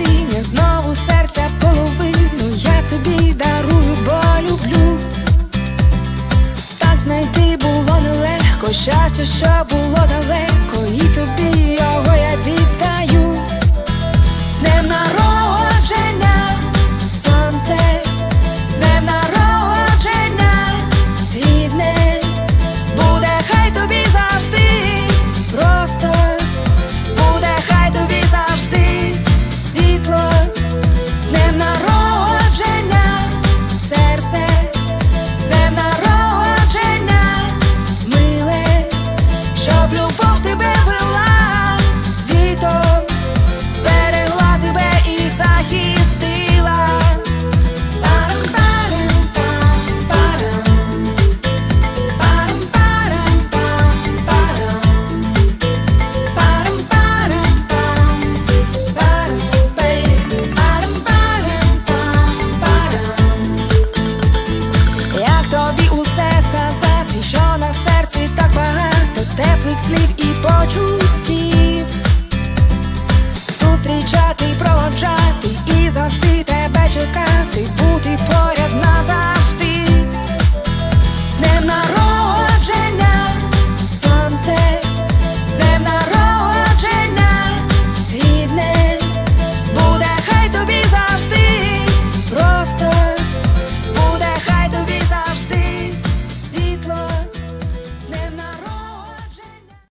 осіння, знову серця половину я тобі дарую, бо люблю. Так знайти було нелегко, щастя, що було далеко, і тобі. 画出